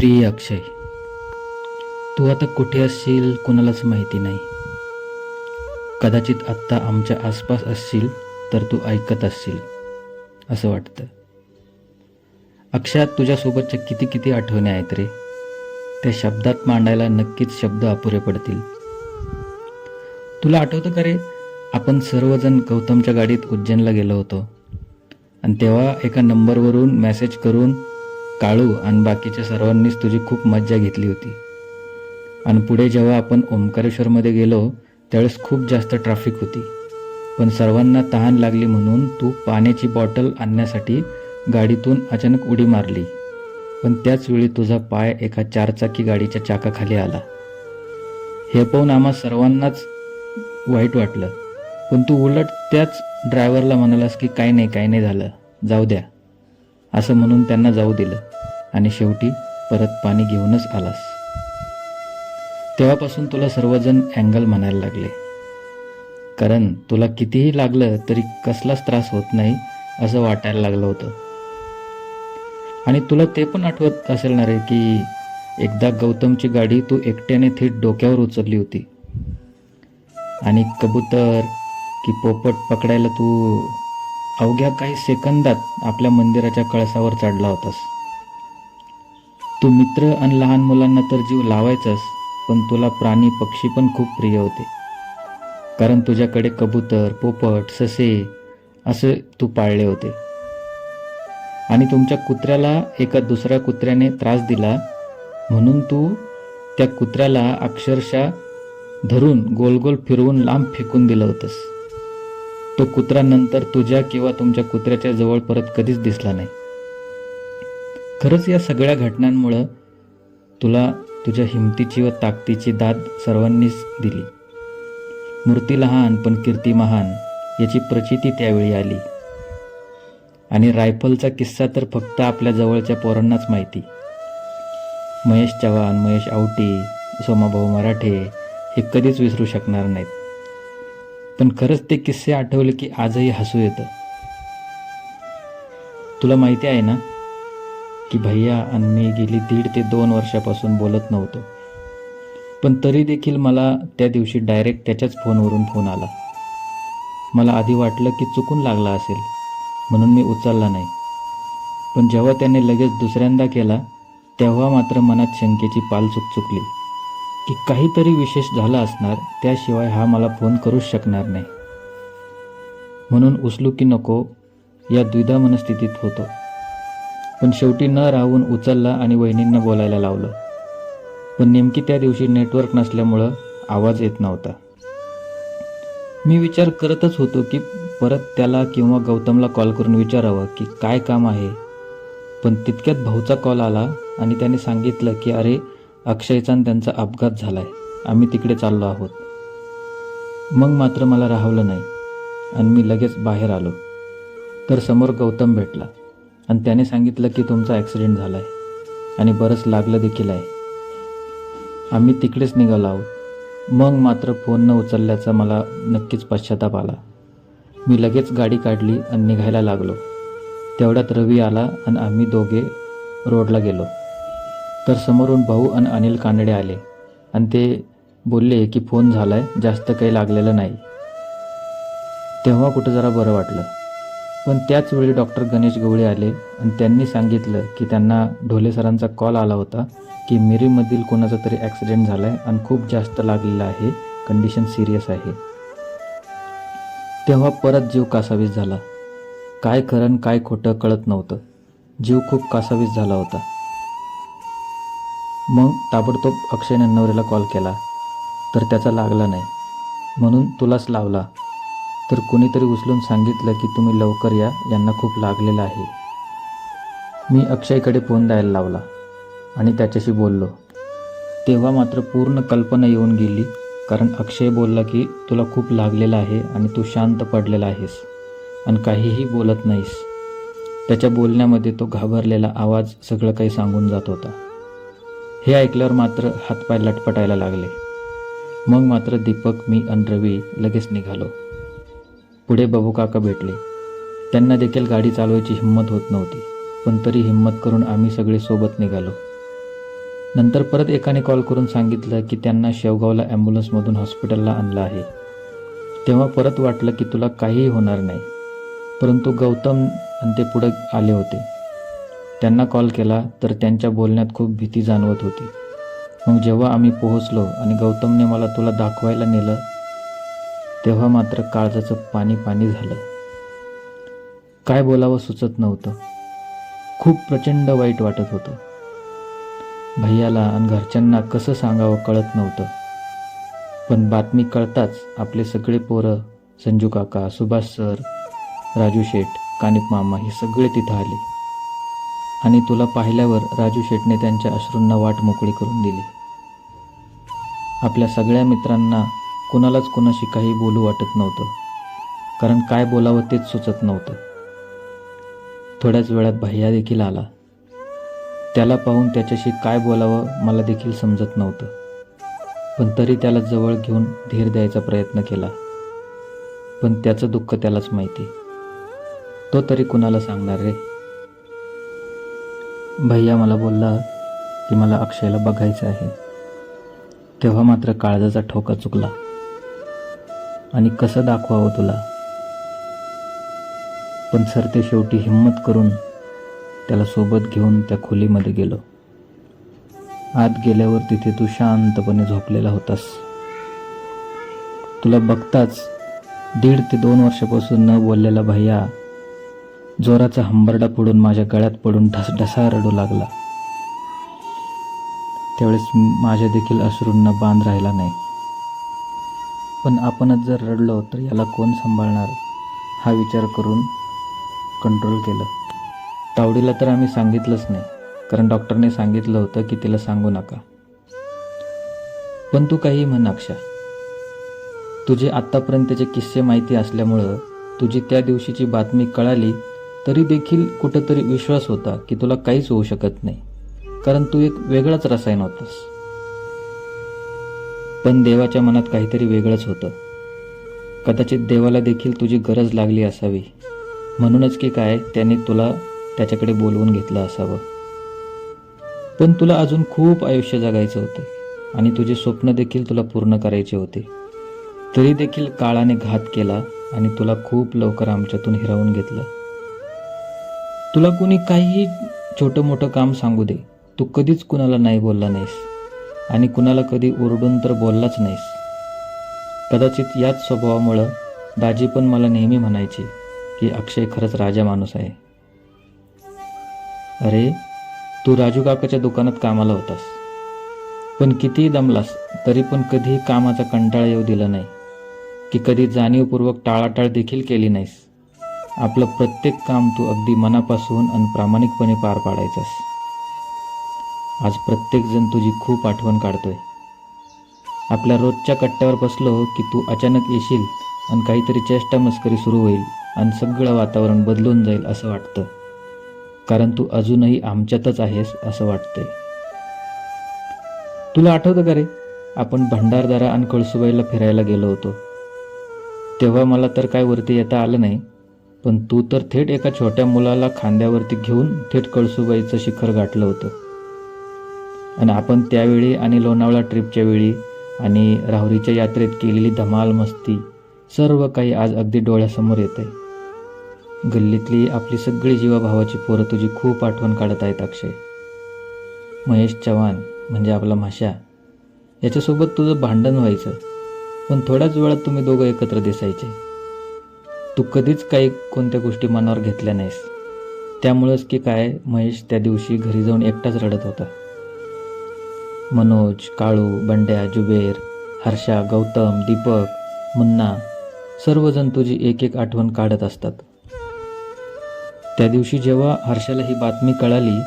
प्रिय अक्षय तू आता कुठे असशील कुणालाच माहिती नाही. कदाचित आत्ता आमच्या आसपास असशील तर तू ऐकत असशील असं वाटतं. अक्षयात तुझ्यासोबतच्या किती किती आठवणी आहेत रे? त्या शब्दात मांडायला नक्कीच शब्द अपुरे पडतील. तुला आठवतं का रे आपण सर्वजण गौतमच्या गाडीत उज्जैनला गेलो होतो. आणि तेव्हा एका नंबरवरून मेसेज करून काळू आणि बाकीच्या सर्वांनीच तुझी खूप मज्जा घेतली होती. आणि पुढे जेव्हा आपण ओंकारेश्वरमध्ये गेलो त्यावेळेस खूप जास्त ट्रॅफिक होती. पण सर्वांना तहान लागली म्हणून तू पाण्याची बॉटल आणण्यासाठी गाडीतून अचानक उडी मारली. पण त्याचवेळी तुझा पाय एका चारचाकी गाडीच्या चाकाखाली आला. हे पाहून आम्हा सर्वांनाच वाईट वाटलं. पण तू उलट त्याच ड्रायव्हरला म्हणालास की काही नाही काही नाही झालं. जाऊ द्या. असं म्हणून त्यांना जाऊ दिलं. आणि शेवटी परत पाणी घेऊनच आलास. तेव्हापासून तुला सर्वजण अँगल म्हणायला लागले. कारण तुला कितीही लागलं तरी कसलाच त्रास होत नाही असं वाटायला लागलं होतं. आणि तुला ते पण आठवत असेल ना रे की एकदा गौतमची गाडी तू एकट्याने थेट डोक्यावर उचलली होती. आणि कबूतर की पोपट पकडायला तू अवघ्या काही सेकंदात आपल्या मंदिराच्या कळसावर चढला होतास. तू मित्र आणि लहान मुलांना तर जीव लावायचास पण तुला प्राणी पक्षी पण खूप प्रिय होते. कारण तुझ्याकडे कबूतर पोपट ससे असे तू पाळले होते. आणि तुमच्या कुत्र्याला एका दुसऱ्या कुत्र्याने त्रास दिला म्हणून तू त्या कुत्र्याला अक्षरशः धरून गोल गोल फिरवून लांब फेकून दिलं होतंस. तो कुत्रा नंतर तुझ्या किंवा तुमच्या कुत्र्याच्या जवळ परत कधीच दिसला नाही. खरंच या सगळ्या घटनांमुळं तुला तुझ्या हिमतीची व ताकदीची दाद सर्वांनीच दिली. मूर्ती लहान पण कीर्ती महान याची प्रचिती त्यावेळी आली. आणि रायफलचा किस्सा तर फक्त आपल्या जवळच्या पोरांनाच माहिती. महेश चव्हाण महेश आवटी सोमाभाऊ मराठे हे कधीच विसरू शकणार नाहीत. पण खरंच ते किस्से आठवले की आजही हसू येतं. तुला माहिती आहे ना? की भैया आणि मी गेली दीड ते दोन वर्षापासून बोलत नव्हतो. पण तरी देखील मला त्या दिवशी डायरेक्ट त्याच्याच फोनवरून फोन आला. मला आधी वाटलं की चुकून लागला असेल म्हणून मी उचलला नाही. पण जेव्हा त्याने लगेच दुसऱ्यांदा केला तेव्हा मात्र मनात शंकेची पाल चुकचुकली की काहीतरी विशेष झालं असणार त्याशिवाय हा मला फोन करूच शकणार नाही. म्हणून उचलू की नको या द्विधा मनस्थितीत होतो. पण शेवटी न राहून उचलला आणि वहिनींना बोलायला लावलं. पण नेमकी त्या दिवशी नेटवर्क नसल्यामुळं आवाज येत नव्हता. मी विचार करतच होतो की परत त्याला किंवा गौतमला कॉल करून विचारावं की काय काम आहे. पण तितक्यात भाऊचा कॉल आला आणि त्याने सांगितलं की अरे अक्षयचा त्यांचा अपघात झाला आहे आम्ही तिकडे चाललो आहोत. मग मात्र मला राहवलं नाही आणि मी लगेच बाहेर आलो. तर समोर गौतम भेटला. आणि त्याने सांगितलं की तुमचा ॲक्सिडेंट झाला आहे आणि बरंच लागलं देखील आहे. आम्ही तिकडेच निघालो आहोत. मग मात्र फोन न उचलल्याचा मला नक्कीच पश्चाताप आला. मी लगेच गाडी काढली आणि निघायला लागलो. तेवढ्यात रवी आला आणि आम्ही दोघे रोडला गेलो. तर समोरून भाऊ आणि अनिल कानडे आले. आणि ते बोलले की फोन झाला आहे जास्त काही लागलेलं नाही. तेव्हा कुठं जरा बरं वाटलं. पण त्याच वेळी डॉक्टर गणेश गवळे आले आणि त्यांनी सांगितलं की त्यांना ढोले सरांचा कॉल आला होता की मिरीमधील कोणाचा तरी ॲक्सिडेंट झाला आहे आणि खूप जास्त लागलेला आहे कंडिशन सिरियस आहे. तेव्हा परत जीव कासावीस झाला. काय खरं काय खोटं कळत नव्हतं. जीव खूप कासावीस झाला होता. मग ताबडतोब अक्षयने नवऱ्याला कॉल केला. तर त्याचा लागला नाही. म्हणून तुलाच लावला. तर कुणीतरी उचलून सांगितलं की तुम्ही लवकर या यांना खूप लागलेलं आहे. मी अक्षयकडे फोन द्यायला लावला आणि त्याच्याशी बोललो. तेव्हा मात्र पूर्ण कल्पना येऊन गेली कारण अक्षय बोलला की तुला खूप लागलेलं आहे आणि तू शांत पडलेला आहेस आणि काहीही बोलत नाहीस. त्याच्या बोलण्यामध्ये तो घाबरलेला आवाज सगळं काही सांगून जात होता. हे ऐकल्यावर मात्र हातपाय लटपटायला लागले. मग मात्र दीपक मी आणि रवी लगेच निघालो. पुढे बबू काका भेटले. त्यांना देखील गाडी चालवायची हिंमत होत नव्हती पण तरी हिंमत करून आम्ही सगळे सोबत निघालो. नंतर परत एकाने कॉल करून सांगितलं की त्यांना शेवगावला ॲम्ब्युलन्समधून हॉस्पिटलला आणलं आहे. तेव्हा परत वाटलं की तुला काहीही होणार नाही परंतु गौतम आणि ते पुढे आले होते. त्यांना कॉल केला तर त्यांच्या बोलण्यात खूप भीती जाणवत होती. मग जेव्हा आम्ही पोहोचलो आणि गौतमने मला तुला दाखवायला नेलं तेव्हा मात्र काळजाचं पाणी पाणी झालं. काय बोलावं सुचत नव्हतं. खूप प्रचंड वाईट वाटत होतं. भैयाला आणि घरच्यांना कसं सांगावं कळत नव्हतं. पण बातमी कळताच आपले सगळे पोरं संजू काका सुभाष सर राजू शेठ कानिप मामा हे सगळे तिथं आले. आणि तुला पाहिल्यावर राजू शेठने त्यांच्या अश्रूंना वाट मोकळी करून दिली. आपल्या सगळ्या मित्रांना कुणालाच कुणाशी काही बोलू वाटत नव्हतं. कारण काय बोलावं तेच सुचत नव्हतं. थोड्याच वेळात भैया देखील आला. त्याला पाहून त्याच्याशी काय बोलावं मला देखील समजत नव्हतं. पण तरी त्याला जवळ घेऊन धीर द्यायचा प्रयत्न केला. पण त्याचं दुःख त्यालाच माहिती. तो तरी कुणाला सांगणार रे? भैया मला बोलला की मला अक्षयला बघायचं आहे. तेव्हा मात्र काळजाचा ठोका चुकला. आणि कसं दाखवावं तुला? पण सर ते शेवटी हिंमत करून त्याला सोबत घेऊन त्या खोलीमध्ये गेलो. आत गेल्यावर तिथे तू शांतपणे झोपलेला होतास. तुला बघताच दीड ते दोन वर्षापासून न बोललेला भैया जोराचा हंबरडा फोडून माझ्या गळ्यात पडून ढसढसा रडू लागला. त्यावेळेस माझ्या देखील अश्रूंना बांध राहिला नाही. पण आपणच जर रडलो तर याला कोण सांभाळणार? हा विचार करून कंट्रोल केलं. तावडीला तर आम्ही सांगितलंच नाही कारण डॉक्टरने सांगितलं होतं की तिला सांगू नका. पण तू काही म्हण अक्षा तुझे आत्तापर्यंतचे किस्से माहिती असल्यामुळं तुझी त्या दिवशीची बातमी कळाली तरी देखील कुठंतरी विश्वास होता की तुला काहीच होऊ शकत नाही. कारण तू एक वेगळाच रसायन होतास. पण देवाच्या मनात काहीतरी वेगळंच होतं. कदाचित देवाला देखील तुझी गरज लागली असावी. म्हणूनच की काय त्याने तुला त्याच्याकडे बोलवून घेतलं असावं. पण तुला अजून खूप आयुष्य जगायचं होतं आणि तुझे स्वप्न देखील तुला पूर्ण करायचे होते. तरी देखील काळाने घात केला आणि तुला खूप लवकर आमच्यातून हिरावून घेतलं. तुला कुणी काहीही छोटं मोठं काम सांगू दे तू कधीच कुणाला नाही बोलला नाहीस. आणि कुणाला कधी ओरडून तर बोललाच नाहीस. कदाचित याच स्वभावामुळं दाजी पण मला नेहमी म्हणायची की अक्षय खरंच राजा माणूस आहे. अरे तू राजू काकाच्या दुकानात कामाला होतास. पण कितीही दमलास तरी पण कधीही कामाचा कंटाळा येऊ दिला नाही. की कधी जाणीवपूर्वक टाळाटाळ देखील केली नाहीस. आपलं प्रत्येक काम तू अगदी मनापासून आणि प्रामाणिकपणे पार पाडायचास. आज प्रत्येकजण तुझी खूप आठवण काढतोय. आपल्या रोजच्या कट्ट्यावर बसलो की तू अचानक येशील आणि काहीतरी चेष्टा मस्करी सुरू होईल आणि सगळं वातावरण बदलून जाईल असं वाटतं. कारण तू अजूनही आमच्यातच आहेस असं वाटतंय. तुला आठवतं का रे? आपण भंडारदारा आणि कळसुबाईला फिरायला गेलो होतो. तेव्हा मला तर काय वरती येता आलं नाही पण तू तर थेट एका छोट्या मुलाला खांद्यावरती घेऊन थेट कळसुबाईचं शिखर गाठलं होतं. आणि आपण त्यावेळी आणि लोणावळा ट्रिपच्या वेळी आणि राहुरीच्या यात्रेत केलेली धमाल मस्ती सर्व काही आज अगदी डोळ्यासमोर येत आहे गल्लीतली आपली सगळी जीवाभावाची पोरं तुझी खूप आठवण काढत आहेत अक्षय. महेश चव्हाण म्हणजे आपला माशा याच्यासोबत तुझं भांडण व्हायचं पण थोड्याच वेळात तुम्ही दोघं एकत्र दिसायचे. तू कधीच काही कोणत्या गोष्टी मनावर घेतल्या नाहीस. त्यामुळंच की काय महेश त्या दिवशी घरी जाऊन एकटाच रडत होता. मनोज काळू बंड्या जुबेर हर्षा गौतम दीपक मुन्ना सर्वजण तुझी एक एक आठवण काढत असतात. त्या दिवशी जेव्हा हर्षाला ही बातमी कळाली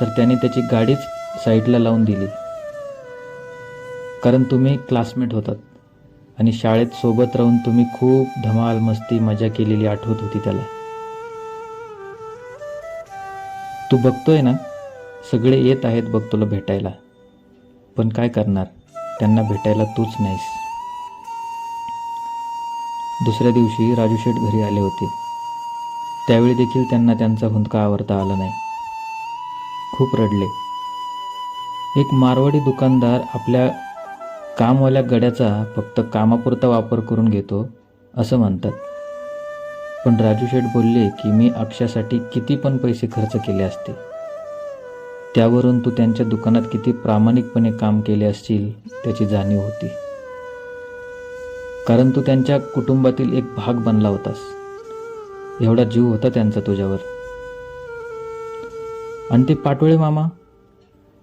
तर त्याने त्याची गाडीच साईडला लावून दिली. कारण तुम्ही क्लासमेट होतात आणि शाळेत सोबत राहून तुम्ही खूप धमाल मस्ती मजा केलेली आठवत होती त्याला. तू बघतोय ना? सगळे येत आहेत बघ तुला भेटायला. पण काय करणार? त्यांना भेटायला तूच नाहीस. दुसऱ्या दिवशी राजू शेठ घरी आले होते. त्यावेळी देखील त्यांना त्यांचा हुंदका आवरता आला नाही. खूप रडले. एक मारवाडी दुकानदार आपल्या कामवाल्या गड्याचा फक्त कामापुरता वापर करून घेतो असं म्हणतात. पण राजू शेठ बोलले की मी अक्षासाठी किती पण पैसे खर्च केले असते. त्यावरून तू त्यांच्या दुकानात किती प्रामाणिकपणे काम केले असतील त्याची जाणीव होती. कारण तू त्यांच्या कुटुंबातील एक भाग बनला होतास. एवढा जीव होता त्यांचा तुझ्यावर. आणि ते पाटोळे मामा?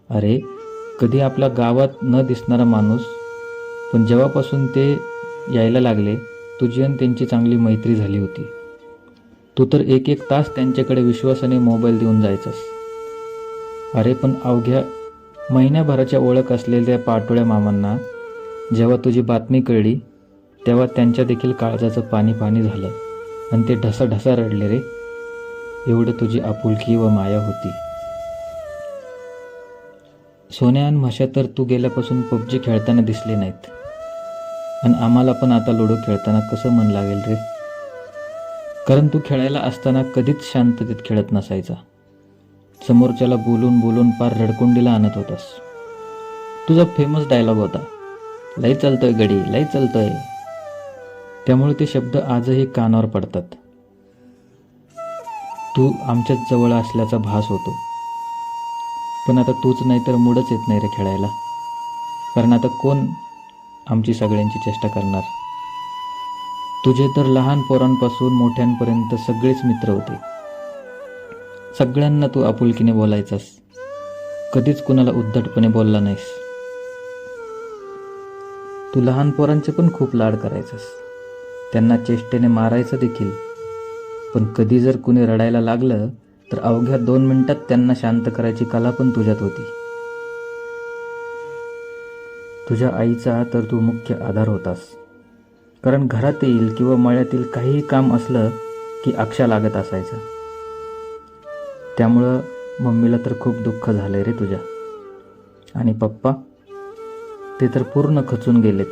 अरे कधी आपल्या गावात न दिसणारा माणूस पण जेव्हापासून ते यायला लागले तुझी आणि त्यांची चांगली मैत्री झाली होती. तू तर एक एक तास त्यांच्याकडे विश्वासाने मोबाईल देऊन जायचास. अरे पण अवघ्या महिन्याभराच्या ओळख असलेल्या पाटोळ्या मामांना जेव्हा तुझी बातमी कळली तेव्हा त्यांच्या देखील काळजाचं पाणी पाणी झालं आणि ते ढसा ढसा रडले रे. एवढं तुझी आपुलकी व माया होती. सोन्या आणि म्हशा तर तू गेल्यापासून पबजी खेळताना दिसले नाहीत. आणि आम्हाला पण आता लुडो खेळताना कसं मन लागेल रे? कारण तू खेळायला असताना कधीच शांततेत खेळत नसायचा. समोरच्याला बोलून बोलून पार रडकुंडीला आणत होतास. तुझा फेमस डायलॉग होता. लई चालतोय गडी लई चालतोय. त्यामुळे ते शब्द आजही कानावर पडतात. तू आमच्याच जवळ असल्याचा भास होतो. पण आता तूच नाही तर मूडच येत नाही रे खेळायला. कारण आता कोण आमची सगळ्यांची चेष्टा करणार? तुझे तर लहान पोरांपासून मोठ्यांपर्यंत सगळेच मित्र होते. सगळ्यांना तू आपुलकीने बोलायचास. कधीच कुणाला उद्धटपणे बोलला नाहीस. तू लहान पोरांचे पण खूप लाड करायचास. त्यांना चेष्टेने मारायचं देखील. पण कधी जर कुणी रडायला लागलं तर अवघ्या दोन मिनिटात त्यांना शांत करायची कला पण तुझ्यात होती. तुझ्या आईचा तर तू मुख्य आधार होतास. कारण घरातील किंवा मळ्यातील काहीही काम असलं की अक्षा लागत असायचं. त्यामुळं मम्मीला तर खूप दुःख झालं रे तुझ्या. आणि पप्पा ते तर पूर्ण खचून गेलेत.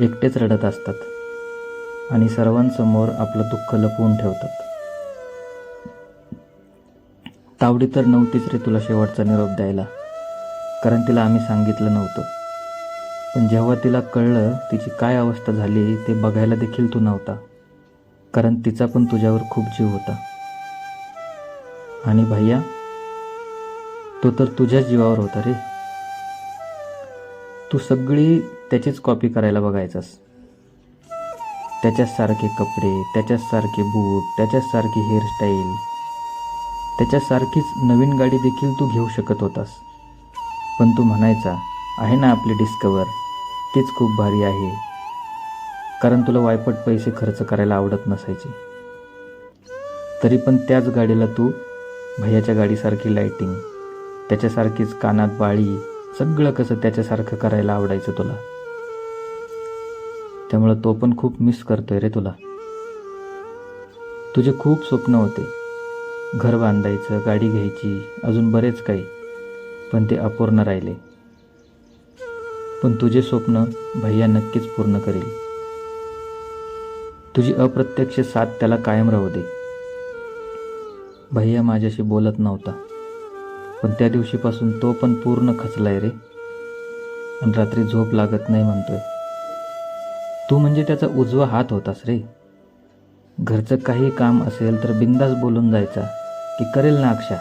एकटेच रडत असतात. आणि सर्वांसमोर आपलं दुःख लपवून ठेवतात. तावडी तर नव्हतीच रे तुला शेवटचा निरोप द्यायला. कारण तिला आम्ही सांगितलं नव्हतं. पण जेव्हा तिला कळलं तिची काय अवस्था झाली ते बघायला देखील तू नव्हता. कारण तिचा पण तुझ्यावर खूप जीव होता. आणि भैया तो तर तुझ्याच जीवावर होता रे. तू सगळी त्याचीच कॉपी करायला बघायचास. त्याच्यासारखे कपडे त्याच्याचसारखे बूट त्याच्यासारखी हेअरस्टाईल त्याच्यासारखीच नवीन गाडी देखील तू घेऊ शकत होतास. पण तू म्हणायचा आहे ना आपली डिस्कवर तीच खूप भारी आहे. कारण तुला वायपट पैसे खर्च करायला आवडत नसायचे. तरी पण त्याच गाडीला तू भैयाच्या गाडीसारखी लाईटिंग त्याच्यासारखीच कानात बाळी सगळं कसं त्याच्यासारखं करायला आवडायचं तुला. त्यामुळं तो पण खूप मिस करतोय रे तुला. तुझे खूप स्वप्न होते. घर बांधायचं गाडी घ्यायची अजून बरेच काही पण ते अपूर्ण राहिले. पण तुझे स्वप्न भैया नक्कीच पूर्ण करेल. तुझी अप्रत्यक्ष साथ त्याला कायम राहू दे. भैया माझ्याशी बोलत नव्हता. पण त्या दिवशीपासून तो पण पूर्ण खचलाय रे. आणि रात्री झोप लागत नाही म्हणतोय. तू म्हणजे त्याचा उजवा हात होतास रे. घरचं काही काम असेल तर बिंदास बोलून जायचा की करेल ना अक्षा?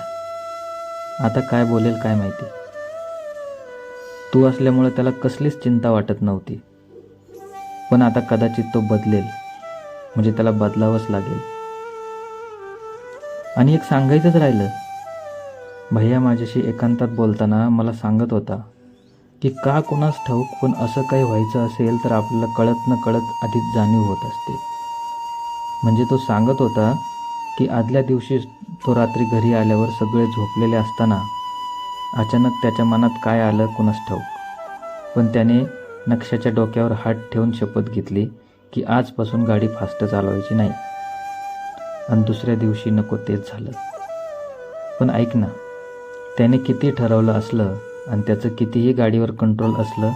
आता काय बोलेल काय माहिती? तू असल्यामुळे त्याला कसलीच चिंता वाटत नव्हती. पण आता कदाचित तो बदलेल. म्हणजे त्याला बदलावंच लागेल. आणि एक सांगायचंच राहिलं. भैया माझ्याशी एकांतात बोलताना मला सांगत होता की का कोणास ठाऊक पण असं काही व्हायचं असेल तर आपल्याला कळत न कळत आधीच जाणीव होत असते. म्हणजे तो सांगत होता की आदल्या दिवशी तो रात्री घरी आल्यावर सगळे झोपलेले असताना अचानक त्याच्या मनात काय आलं कुणास ठाऊक. पण त्याने नक्षाच्या डोक्यावर हात ठेवून शपथ घेतली की आजपासून गाडी फास्ट चालवायची नाही. आणि दुसऱ्या दिवशी नको तेच झालं. पण ऐक ना त्याने किती ठरवलं असलं आणि त्याचं कितीही गाडीवर कंट्रोल असलं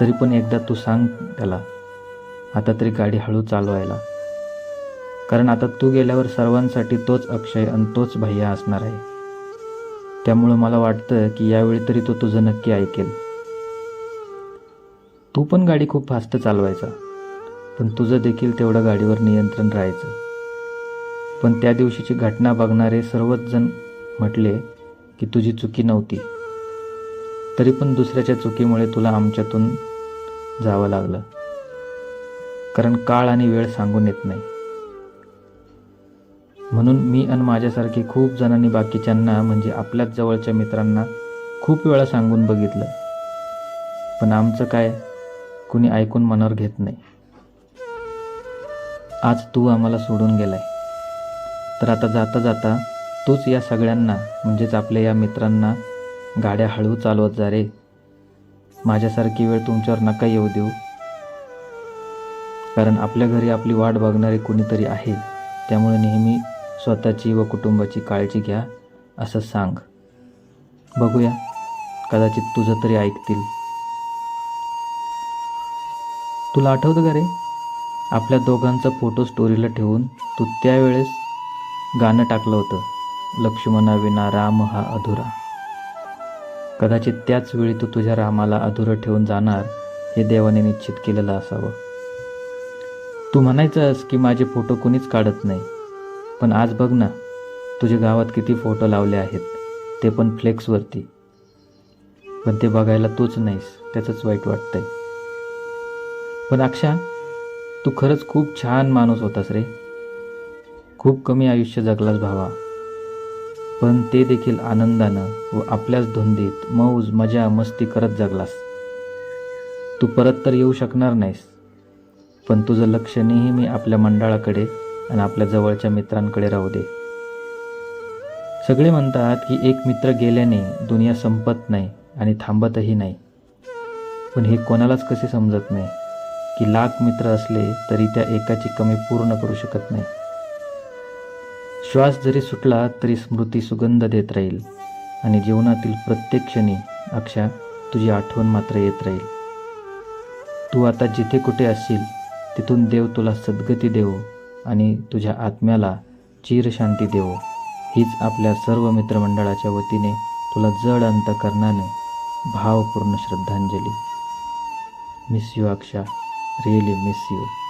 तरी पण एकदा तू सांग त्याला आता तरी गाडी हळू चालवायला. कारण आता तू गेल्यावर सर्वांसाठी तोच अक्षय आणि तोच भैया असणार आहे. त्यामुळं मला वाटतं की यावेळी तरी तो तुझं नक्की ऐकेल. तू पण गाडी खूप फास्ट चालवायचा पण तुझं देखील तेवढं गाडीवर नियंत्रण राहायचं. पण त्या दिवशीची घटना बघणारे सर्वच जण म्हटले की तुझी चुकी नव्हती. तरी पण दुसऱ्याच्या चुकीमुळे तुला आमच्यातून जावं लागलं. कारण काळ आणि वेळ सांगून येत नाही. म्हणून मी आणि माझ्यासारखे खूप जणांनी बाकीच्यांना म्हणजे आपल्याच जवळच्या मित्रांना खूप वेळा सांगून बघितलं. पण आमचं काय कुणी ऐकून मनावर घेत नाही. आज तू आम्हाला सोडून गेलाय. तर आता जाता जाता तूच या सगळ्यांना म्हणजेच आपल्या या मित्रांना गाड्या हळू चालवत जा रे. माझ्यासारखी वेळ तुमच्यावर नका येऊ देऊ. कारण आपल्या घरी आपली वाट बघणारे कुणीतरी आहे. त्यामुळे नेहमी स्वतःची व कुटुंबाची काळजी घ्या असं सांग. बघूया कदाचित तुझं तरी ऐकतील. तुला आठवतं का रे? आपल्या दोघांचा फोटो स्टोरीला ठेवून तू त्यावेळेस गाणं टाकलं होतं. लक्ष्मणाविना राम हा अधुरा. कदाचित त्याच वेळी तू तुझ्या रामाला अधुरं ठेवून जाणार हे देवाने निश्चित केलेलं असावं. तू म्हणायचंस की माझे फोटो कुणीच काढत नाही. पण आज बघ ना तुझ्या गावात किती फोटो लावले आहेत ते पण फ्लेक्सवरती. पण ते बघायला तूच नाहीस त्याचंच वाईट वाटतंय. पण अक्षा तू खरंच खूप छान माणूस होतास रे. खूप कमी आयुष्य जगलास भावा. पण ते देखील आनंदानं व आपल्याच धुंदीत मौज मजा मस्ती करत जगलास. तू परत तर येऊ शकणार नाहीस पण तुझं लक्ष नेहमी आपल्या मंडळाकडे आणि आपल्या जवळच्या मित्रांकडे राहू दे. सगळे म्हणतात की एक मित्र गेल्याने दुनिया संपत नाही आणि थांबतही नाही. पण हे कोणालाच कसे समजत नाही की लाख मित्र असले तरी त्या एकाची कमी पूर्ण करू शकत नाही. श्वास जरी सुटला तरी स्मृती सुगंध देत राहील. आणि जीवनातील प्रत्येक क्षणी अक्षा तुझी आठवण मात्र येत राहील. तू आता जिथे कुठे असशील तिथून देव तुला सद्गती देवो आणि तुझ्या आत्म्याला चिरशांती देवो. हीच आपल्या सर्व मित्रमंडळाच्या वतीने तुला जड अंतकरणाने भावपूर्ण श्रद्धांजली. Miss you Aksha. Really miss you